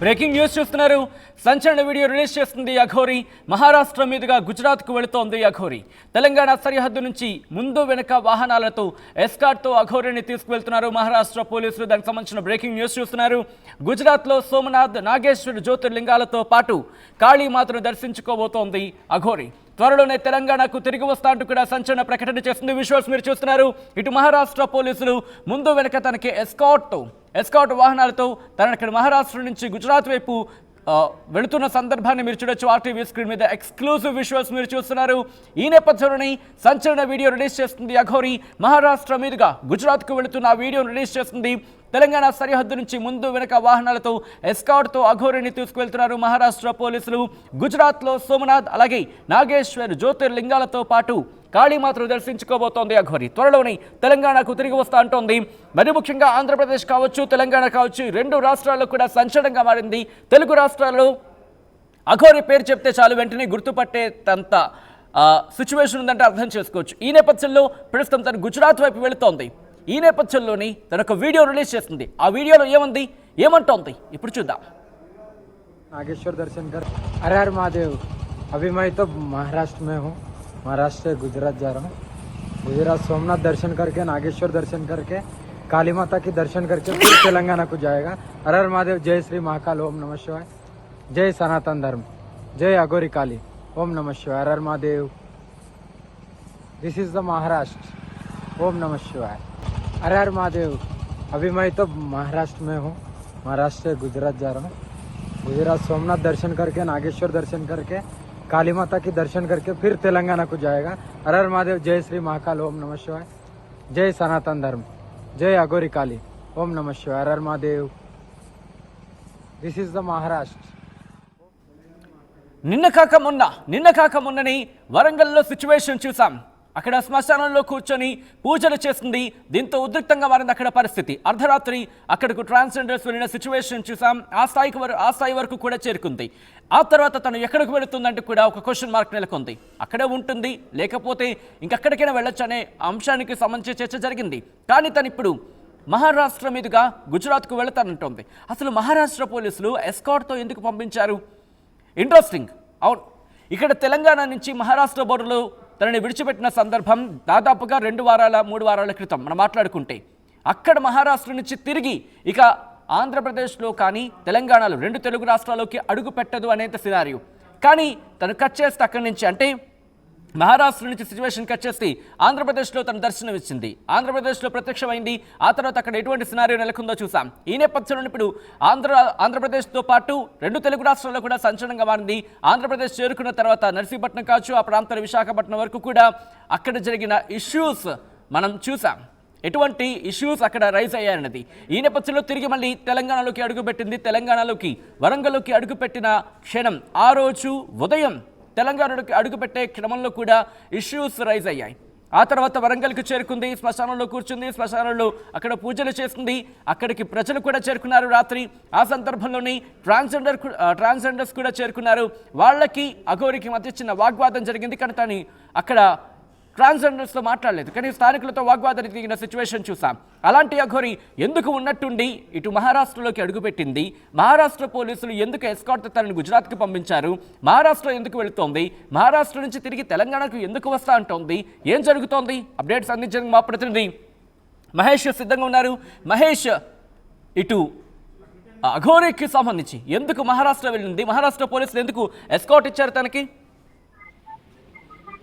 Breaking news చూస్తున్నారు. సంచలన video release చేస్తుంది అఘోరి. మహారాష్ట్ర మీదుగా గుజరాత్కు వెళుతోంది అఘోరి. తెలంగాణ సరిహద్దు నుంచి ముందు వెనుక వాహనాలతో ఎస్కార్ట్తో అఘోరిని తీసుకువెళ్తున్నారు మహారాష్ట్ర పోలీసులు. దానికి సంబంధించిన బ్రేకింగ్ న్యూస్ చూస్తున్నారు. గుజరాత్లో సోమనాథ్ నాగేశ్వర్ జ్యోతిర్లింగాలతో పాటు కాళీమాతను దర్శించుకోబోతోంది అఘోరి. త్వరలోనే తెలంగాణకు తిరిగి వస్తా అంటూ కూడా సంచలన ప్రకటన చేస్తుంది. విజువల్స్ మీరు చూస్తున్నారు. ఇటు మహారాష్ట్ర పోలీసులు ముందు వెనుక తనకి ఎస్కాట్ ఎస్కాట్ వాహనాలతో తన ఇక్కడ మహారాష్ట్ర నుంచి గుజరాత్ వైపు వెళుతున్న సందర్భాన్ని మీరు చూడొచ్చు. ఆర్టీవీ స్క్రీన్ మీద ఎక్స్క్లూజివ్ విజువల్స్ మీరు చూస్తున్నారు. ఈ నేపథ్యంలోనే సంచలన వీడియో రిలీజ్ చేస్తుంది. అఘోరి మహారాష్ట్ర మీదుగా గుజరాత్కు వెళుతున్న ఆ వీడియోను రిలీజ్ చేస్తుంది. తెలంగాణ సరిహద్దు నుంచి ముందు వెనుక వాహనాలతో ఎస్కాట్తో అఘోరిని తీసుకువెళ్తున్నారు మహారాష్ట్ర పోలీసులు. గుజరాత్లో సోమనాథ్ అలాగే నాగేశ్వర్ జ్యోతిర్లింగాలతో పాటు కాళీమాతను దర్శించుకోబోతోంది అఘోరి. త్వరలోనే తెలంగాణకు తిరిగి వస్తా అంటోంది. మరి ముఖ్యంగా ఆంధ్రప్రదేశ్ కావచ్చు తెలంగాణ కావచ్చు రెండు రాష్ట్రాల్లో కూడా సంచలనంగా మారింది. తెలుగు రాష్ట్రాల్లో అఘోరి పేరు చెప్తే చాలు వెంటనే గుర్తుపట్టేటంత సిచ్యువేషన్ ఉందంటే అర్థం చేసుకోవచ్చు. ఈ నేపథ్యంలో ప్రస్తుతం తను గుజరాత్ వైపు వెళుతోంది. ఈ నేపథ్యంలోని తన ఒక వీడియో రిలీజ్ చేస్తుంది ఆ వీడియోలో ఏముంది ఏమంటోంది ఇప్పుడు చూద్దాం नागेश्वर दर्शन कर अरे हर महादेव अभी मैं तो महाराष्ट्र में हूँ महाराष्ट्र से गुजरात जा रहा हूँ गुजरात सोमनाथ दर्शन करके नागेश्वर दर्शन करके काली माता की दर्शन करके फिर तेलंगाना को जाएगा हर हर महादेव जय श्री महाकाल ओम नमः शिवाय जय सनातन धर्म जय अगोरी काली ओम नमः शिवाय Har Har Mahadev this is the Maharashtra ओम नमः शिवाय हर हर महादेव अभी मैं तो महाराष्ट्र में हूँ महाराष्ट्र से गुजरात जा रहा हूँ गुजरात सोमनाथ दर्शन करके नागेश्वर दर्शन करके काली माता की दर्शन करके फिर तेलंगाना को जाएगा हर हर महादेव जय श्री महाकाल ओम नमः शिवाय जय सनातन धर्म जय अगोरी काली ओम नमः शिवाय Har Har Mahadev this is the Maharashtra నిన్న కాక మొన్న నిన్న కాక మొన్నని వరంగల్లో సిచ్యువేషన్ చూసాం అక్కడ శ్మశానంలో కూర్చొని పూజలు చేస్తుంది. దీంతో ఉద్రిక్తంగా మారింది అక్కడ పరిస్థితి. అర్ధరాత్రి అక్కడకు ట్రాన్స్జెండర్స్ వెళ్ళిన సిచ్యువేషన్ చూసాం. ఆ స్థాయికి వరకు ఆ స్థాయి వరకు కూడా చేరుకుంది. ఆ తర్వాత తను ఎక్కడికి వెళుతుందంటే కూడా ఒక క్వశ్చన్ మార్క్ నెలకొంది. అక్కడే ఉంటుంది లేకపోతే ఇంకెక్కడికైనా వెళ్ళొచ్చు అనే అంశానికి సంబంధించి చర్చ జరిగింది. కానీ తను ఇప్పుడు మహారాష్ట్ర మీదుగా గుజరాత్కు వెళతానంటోంది. అసలు మహారాష్ట్ర పోలీసులు ఎస్కాట్తో ఎందుకు పంపించారు? ఇంట్రెస్టింగ్ అవును. ఇక్కడ తెలంగాణ నుంచి మహారాష్ట్ర బోర్డులో తనని విడిచిపెట్టిన సందర్భం దాదాపుగా రెండు వారాల మూడు వారాల క్రితం మనం మాట్లాడుకుంటే అక్కడ మహారాష్ట్ర నుంచి తిరిగి ఇక ఆంధ్రప్రదేశ్లో కానీ తెలంగాణలో రెండు తెలుగు రాష్ట్రాల్లోకి అడుగు పెట్టదు అనేంత సినారియో కానీ తను కట్ చేస్తే అక్కడి నుంచి అంటే మహారాష్ట్ర నుంచి సిచ్యువేషన్ కట్ చేసి ఆంధ్రప్రదేశ్లో తన దర్శనం ఇచ్చింది ఆంధ్రప్రదేశ్లో ప్రత్యక్షమైంది. ఆ తర్వాత అక్కడ ఎటువంటి సినారియో నెలకొందో చూసాం. ఈ నేపథ్యంలో ఇప్పుడు ఆంధ్ర ఆంధ్రప్రదేశ్తో పాటు రెండు తెలుగు రాష్ట్రాల్లో కూడా సంచలనంగా మారింది. ఆంధ్రప్రదేశ్ చేరుకున్న తర్వాత నర్సీపట్నం కావచ్చు ఆ ప్రాంతంలో విశాఖపట్నం వరకు కూడా అక్కడ జరిగిన ఇష్యూస్ మనం చూసాం. ఎటువంటి ఇష్యూస్ అక్కడ రైజ్ అయ్యాయన్నది. ఈ నేపథ్యంలో తిరిగి మళ్ళీ తెలంగాణలోకి అడుగుపెట్టింది. తెలంగాణలోకి వరంగల్లోకి అడుగుపెట్టిన క్షణం. ఆ రోజు ఉదయం తెలంగాణలోకి అడుగుపెట్టే క్రమంలో కూడా ఇష్యూస్ రైజ్ అయ్యాయి. ఆ తర్వాత వరంగల్కి చేరుకుంది శ్మశానంలో కూర్చుంది శ్మశానంలో అక్కడ పూజలు చేస్తుంది అక్కడికి ప్రజలు కూడా చేరుకున్నారు రాత్రి. ఆ సందర్భంలోని ట్రాన్స్జెండర్ ట్రాన్స్జెండర్స్ కూడా చేరుకున్నారు. వాళ్ళకి అఘోరికి మధ్య చిన్న వాగ్వాదం జరిగింది కానీ తను అక్కడ ట్రాన్స్జెండర్స్తో మాట్లాడలేదు. కానీ స్థానికులతో వాగ్వాదానికి దిగిన సిచ్యువేషన్ చూసాం. అలాంటి అఘోరి ఎందుకు ఉన్నట్టుండి ఇటు మహారాష్ట్రలోకి అడుగుపెట్టింది. మహారాష్ట్ర పోలీసులు ఎందుకు ఎస్కాట్ తనని గుజరాత్కి పంపించారు? మహారాష్ట్ర ఎందుకు వెళుతోంది? మహారాష్ట్ర నుంచి తిరిగి తెలంగాణకు ఎందుకు వస్తా అంటోంది? ఏం జరుగుతోంది? అప్డేట్స్ అందించడానికి మా ప్రతినిధి మహేష్ సిద్ధంగా ఉన్నారు. మహేష్ ఇటు అఘోరికి సంబంధించి ఎందుకు మహారాష్ట్ర వెళ్ళింది? మహారాష్ట్ర పోలీసులు ఎందుకు ఎస్కాట్ ఇచ్చారు తనకి?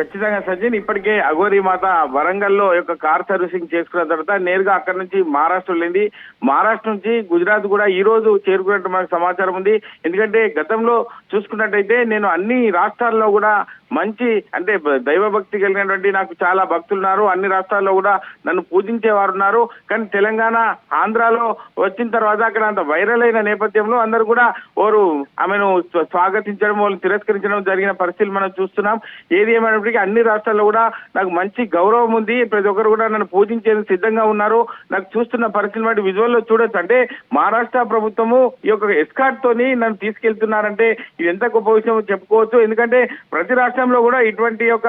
ఖచ్చితంగా సజ్జన్ ఇప్పటికే అఘోరి మాత వరంగల్లో యొక్క కార్ సర్వీసింగ్ చేసుకున్న తర్వాత నేరుగా అక్కడ నుంచి మహారాష్ట్ర వెళ్ళింది. మహారాష్ట్ర నుంచి గుజరాత్ కూడా ఈ రోజు చేరుకున్నట్టు మనకు సమాచారం ఉంది. ఎందుకంటే గతంలో చూసుకున్నట్టయితే నేను అన్ని రాష్ట్రాల్లో కూడా మంచి అంటే దైవభక్తి కలిగినటువంటి నాకు చాలా భక్తులు ఉన్నారు అన్ని రాష్ట్రాల్లో కూడా నన్ను పూజించే వారు ఉన్నారు కానీ తెలంగాణ ఆంధ్రాలో వచ్చిన తర్వాత అక్కడ అంత వైరల్ అయిన నేపథ్యంలో అందరూ కూడా వారు ఆమెను స్వాగతించడం వాళ్ళు తిరస్కరించడం జరిగిన పరిస్థితులు మనం చూస్తున్నాం. ఏది ఏమైనప్పటికీ అన్ని రాష్ట్రాల్లో కూడా నాకు మంచి గౌరవం ఉంది. ప్రతి ఒక్కరు కూడా నన్ను పూజించేందుకు సిద్ధంగా ఉన్నారు. నాకు చూస్తున్న పరిస్థితులు బట్టి విజువల్లో చూడొచ్చు. అంటే మహారాష్ట్ర ప్రభుత్వము ఈ యొక్క ఎస్కాట్ తోని నన్ను తీసుకెళ్తున్నారంటే ఇది ఎంత గొప్ప విషయం చెప్పుకోవచ్చు. ఎందుకంటే ప్రతి రాష్ట్రం రాష్ట్రంలో కూడా ఇటువంటి యొక్క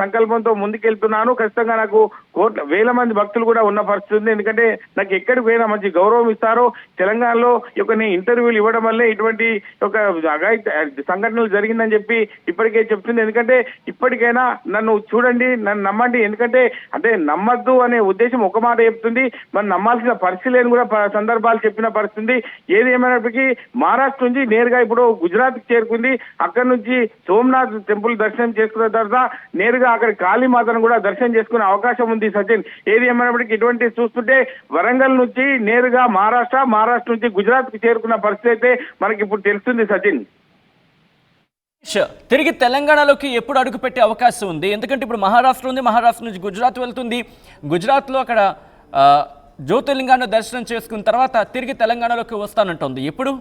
సంకల్పంతో ముందుకెళ్తున్నాను. ఖచ్చితంగా నాకు కోట్ల వేల మంది భక్తులు కూడా ఉన్న పరిస్థితి ఉంది. ఎందుకంటే నాకు ఎక్కడికి పోయినా మంచి గౌరవం ఇస్తారో. తెలంగాణలో యొక్క నేను ఇంటర్వ్యూలు ఇవ్వడం వల్లే ఇటువంటి ఒక సంఘటనలు జరిగిందని చెప్పి ఇప్పటికే చెప్తుంది. ఎందుకంటే ఇప్పటికైనా నన్ను చూడండి నన్ను నమ్మండి. ఎందుకంటే అంటే నమ్మద్దు అనే ఉద్దేశం ఒక మాట చెప్తుంది. మనం నమ్మాల్సిన పరిస్థితి లేని కూడా సందర్భాలు చెప్పిన పరిస్థితి ఏది ఏమైనప్పటికీ మహారాష్ట్ర నుంచి నేరుగా ఇప్పుడు గుజరాత్కి చేరుకుంది. అక్కడి నుంచి సోమనాథ్ టెంపుల్ దర్శనం చేసుకున్న తర్వాత నేరుగా అక్కడ కాళీమాతను కూడా దర్శనం చేసుకునే అవకాశం ఉంది సచిన్. ఏది ఏమైనప్పటికీ ఇటువంటి చూస్తుంటే వరంగల్ నుంచి నేరుగా మహారాష్ట్ర మహారాష్ట్ర నుంచి గుజరాత్కి చేరుకున్న పరిస్థితి అయితే మనకి ఇప్పుడు తెలుస్తుంది సచిన్. తిరిగి తెలంగాణలోకి ఎప్పుడు అడుగు పెట్టే అవకాశం ఉంది? ఎందుకంటే ఇప్పుడు మహారాష్ట్ర ఉంది మహారాష్ట్ర నుంచి గుజరాత్ వెళ్తుంది. గుజరాత్లో అక్కడ జ్యోతిర్లింగాన్ని దర్శనం చేసుకున్న తర్వాత తిరిగి తెలంగాణలోకి వస్తానంటుంది. ఎప్పుడు?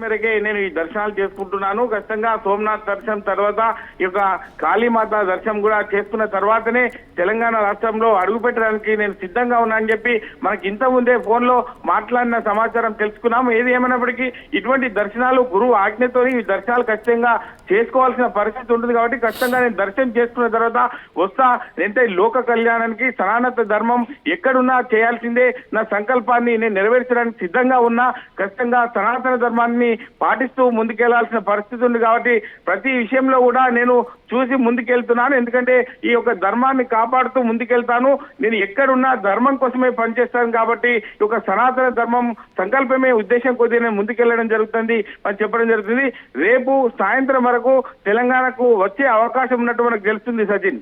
మేరకే నేను ఈ దర్శనాలు చేసుకుంటున్నాను. ఖచ్చితంగా సోమనాథ్ దర్శనం తర్వాత ఈ యొక్క కాళీమాత దర్శనం కూడా చేసుకున్న తర్వాతనే తెలంగాణ రాష్ట్రంలో అడుగు పెట్టడానికి నేను సిద్ధంగా ఉన్నా అని చెప్పి మనకి ఇంత ముందే ఫోన్లో మాట్లాడిన సమాచారం తెలుసుకున్నాము. ఏది ఏమైనప్పటికీ ఇటువంటి దర్శనాలు గురువు ఆజ్ఞతో ఈ దర్శనాలు ఖచ్చితంగా చేసుకోవాల్సిన పరిస్థితి ఉంటుంది కాబట్టి ఖచ్చితంగా నేను దర్శనం చేసుకున్న తర్వాత వస్తా నేనంటే లోక కళ్యాణానికి సనాతన ధర్మం ఎక్కడున్నా చేయాల్సిందే నా సంకల్పాన్ని నేను నెరవేర్చడానికి సిద్ధంగా ఉన్నా. ఖచ్చితంగా సనాతన ధర్మాన్ని పాటిస్తూ ముందుకెళ్ళాల్సిన పరిస్థితి ఉంది కాబట్టి ప్రతి విషయంలో కూడా నేను చూసి ముందుకెళ్తున్నాను. ఎందుకంటే ఈ యొక్క ధర్మాన్ని కాపాడుతూ ముందుకెళ్తాను. నేను ఎక్కడున్నా ధర్మం కోసమే పనిచేస్తాను కాబట్టి ఈ యొక్క సనాతన ధర్మం సంకల్పమే ఉద్దేశం కొద్ది నేను ముందుకెళ్ళడం జరుగుతుంది అని చెప్పడం జరుగుతుంది. రేపు సాయంత్రం వరకు తెలంగాణకు వచ్చే అవకాశం ఉన్నట్టు మనకు తెలుస్తుంది సచిన్.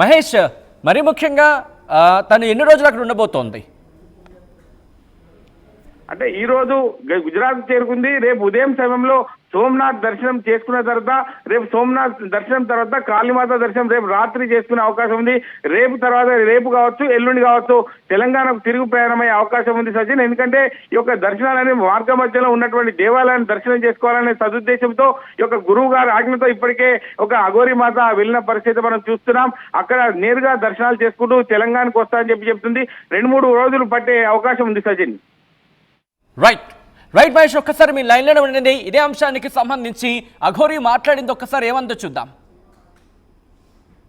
మహేష్ మరి ముఖ్యంగా తను ఎన్ని రోజులు అక్కడ ఉండబోతోంది? అంటే ఈ రోజు గ- గుజరాత్ చేరుకుంది. రేపు ఉదయం సమయంలో సోమనాథ్ దర్శనం చేసుకున్న తర్వాత రేపు సోమనాథ్ దర్శనం తర్వాత కాళీమాత దర్శనం రేపు రాత్రి చేసుకునే అవకాశం ఉంది. రేపు తర్వాత రేపు కావచ్చు ఎల్లుండి కావచ్చు తెలంగాణకు తిరుగు ప్రయాణమయ్యే అవకాశం ఉంది సచిన్. ఎందుకంటే ఈ యొక్క దర్శనాలనే మార్గ మధ్యలో ఉన్నటువంటి దేవాలయాన్ని దర్శనం చేసుకోవాలనే సదుద్దేశంతో ఈ యొక్క గురువు గారి ఆజ్ఞతో ఇప్పటికే ఒక అఘోరి మాత వెళ్ళిన పరిస్థితి మనం చూస్తున్నాం. అక్కడ నేరుగా దర్శనాలు చేసుకుంటూ తెలంగాణకు వస్తా అని చెప్పి చెప్తుంది. రెండు మూడు రోజులు పట్టే అవకాశం ఉంది సచిన్. రైట్ రైట్ మహేష్ ఒక్కసారి మీ లైన్లోనే ఉండండి ఇదే అంశానికి సంబంధించి అఘోరి మాట్లాడింది ఒక్కసారి ఏమందో చూద్దాం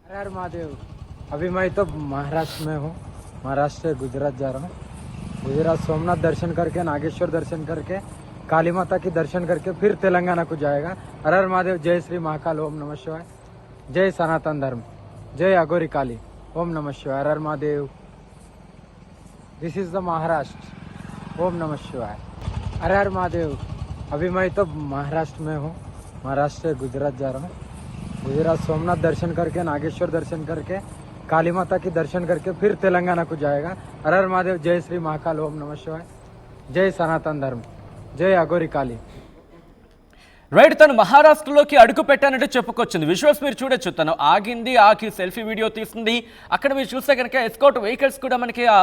हर हर महादेव अभी मैं तो महाराष्ट्र में हूँ महाराष्ट्र से गुजरात जा रहा हूँ गुजरात सोमनाथ दर्शन करके नागेश्वर दर्शन करके काली माता की दर्शन करके फिर तेलंगाना को जाएगा हर हर महादेव जय श्री महाकाल ओम नमः शिवाय जय सनातन धर्म जय अगोरी काली ओम नमः शिवाय Har Har Mahadev this is the Maharashtra ओम नमः शिवाय हर हर महादेव अभी मैं तो महाराष्ट्र में हूँ महाराष्ट्र से गुजरात जा रहा हूँ गुजरात सोमनाथ दर्शन करके नागेश्वर दर्शन करके काली माता की दर्शन करके फिर तेलंगाना को जाएगा हर हर महादेव जय श्री महाकाल ओम नमः शिवाय जय सनातन धर्म जय अगोरी काली రైట్ తను మహారాష్ట్రలోకి అడుగు పెట్టానంటే చెప్పుకొచ్చింది విజువల్స్ మీరు చూడొచ్చు తను ఆగింది ఆకి సెల్ఫీ వీడియో తీస్తుంది అక్కడ మీరు చూస్తే కనుక ఎస్కౌట్ వెహికల్స్ కూడా మనకి ఆ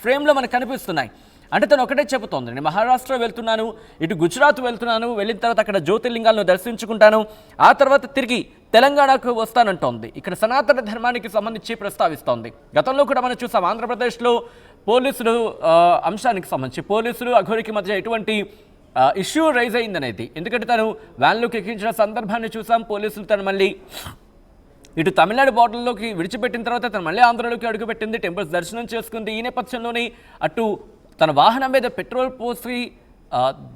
ఫ్రేమ్లో మనకు కనిపిస్తున్నాయి అంటే తను ఒకటే చెబుతోంది నేను మహారాష్ట్ర వెళ్తున్నాను ఇటు గుజరాత్ వెళ్తున్నాను వెళ్ళిన తర్వాత అక్కడ జ్యోతిర్లింగాలను దర్శించుకుంటాను ఆ తర్వాత తిరిగి తెలంగాణకు వస్తానంటోంది. ఇక్కడ సనాతన ధర్మానికి సంబంధించి ప్రస్తావిస్తోంది. గతంలో కూడా మనం చూసాం ఆంధ్రప్రదేశ్లో పోలీసులు అంశానికి సంబంధించి పోలీసులు అఘోరికి మధ్య ఎటువంటి ఇష్యూ రైజ్ అయిందనేది. ఎందుకంటే తను వ్యాన్లోకి ఎక్కించిన సందర్భాన్ని చూసాం పోలీసులు తను మళ్ళీ ఇటు తమిళనాడు బార్డర్లోకి విడిచిపెట్టిన తర్వాత తను మళ్ళీ ఆంధ్రలోకి అడుగుపెట్టింది టెంపుల్స్ దర్శనం చేసుకుంది. ఈ నేపథ్యంలోనే అటు తన వాహనం మీద పెట్రోల్ పోసి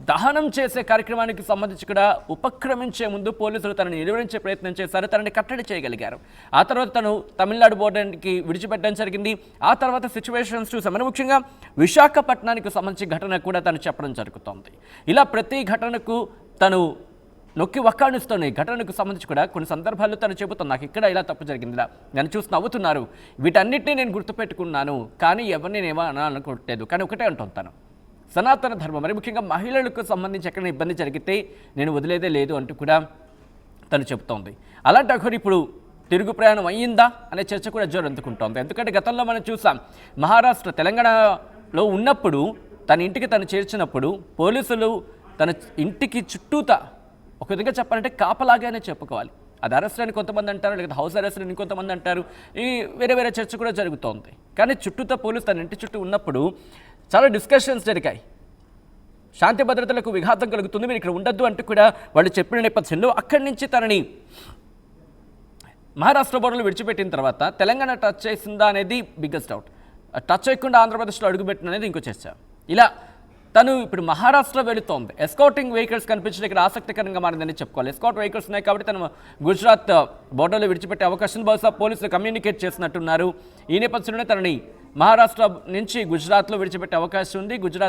దహనం చేసే కార్యక్రమానికి సంబంధించి కూడా ఉపక్రమించే ముందు పోలీసులు తనని నిలువరించే ప్రయత్నం చేశారు. తనని కట్టడి చేయగలిగారు. ఆ తర్వాత తను తమిళనాడు బోర్డర్కి విడిచిపెట్టడం జరిగింది. ఆ తర్వాత సిచ్యువేషన్స్ చూసాం మరి ముఖ్యంగా విశాఖపట్నానికి సంబంధించి ఘటన కూడా తను చెప్పడం జరుగుతోంది. ఇలా ప్రతి ఘటనకు తను నొక్కి వక్కాణిస్తున్న ఈ ఘటనకు సంబంధించి కూడా కొన్ని సందర్భాల్లో తను చెబుతాను నాకు ఇక్కడ ఇలా తప్పు జరిగిందిలా నన్ను చూసి నవ్వుతున్నారు. వీటన్నిటిని నేను గుర్తుపెట్టుకున్నాను. కానీ ఎవరిని నేను అనాలనుకోవట్లేదు కానీ ఒకటే అంటాను తను. సనాతన ధర్మం మరి ముఖ్యంగా మహిళలకు సంబంధించి ఎక్కడైనా ఇబ్బంది జరిగితే నేను వదిలేదే లేదు అంటూ కూడా తను చెబుతోంది. అలాంటి అఖరు ఇప్పుడు తిరుగు ప్రయాణం అయ్యిందా అనే చర్చ కూడా జోరందుకుంటోంది. ఎందుకంటే గతంలో మనం చూసాం మహారాష్ట్ర తెలంగాణలో ఉన్నప్పుడు తన ఇంటికి తను చేర్చినప్పుడు పోలీసులు తన ఇంటికి చుట్టూత ఒక విధంగా చెప్పాలంటే కాపలాగానే చెప్పుకోవాలి. అది అరెస్ట్ అని కొంతమంది అంటారు లేకపోతే హౌస్ అరెస్ట్ అని ఇంకొంతమంది అంటారు. ఈ వేరే వేరే చర్చ కూడా జరుగుతోంది. కానీ చుట్టూతో పోలీసు తన ఇంటి చుట్టూ ఉన్నప్పుడు చాలా డిస్కషన్స్ జరిగాయి. శాంతి భద్రతలకు విఘాతం కలుగుతుంది మీరు ఇక్కడ ఉండొద్దు అంటూ కూడా వాళ్ళు చెప్పిన నేపథ్యంలో అక్కడి నుంచి తనని మహారాష్ట్ర బోర్డర్లు విడిచిపెట్టిన తర్వాత తెలంగాణ టచ్ చేసిందా అనేది బిగ్గెస్ట్ డౌట్ టచ్ చేయకుండా ఆంధ్రప్రదేశ్లో అడుగుపెట్టిన అనేది ఇంకో చర్చ. ఇలా తను ఇప్పుడు మహారాష్ట్ర వెళుతోంది. ఎస్కౌటింగ్ వెహికల్స్ కనిపించడం ఇక్కడ ఆసక్తికరంగా మారిందని చెప్పుకోవాలి. ఎస్కౌట్ వెహికల్స్ ఉన్నాయి కాబట్టి తను గుజరాత్ బోర్డర్లో విడిచిపెట్టే అవకాశం బహుశా పోలీసులు కమ్యూనికేట్ చేసినట్టున్నారు. ఈ నేపథ్యంలోనే తనని మహారాష్ట్ర నుంచి గుజరాత్లో విడిచిపెట్టే అవకాశం ఉంది. గుజరాత్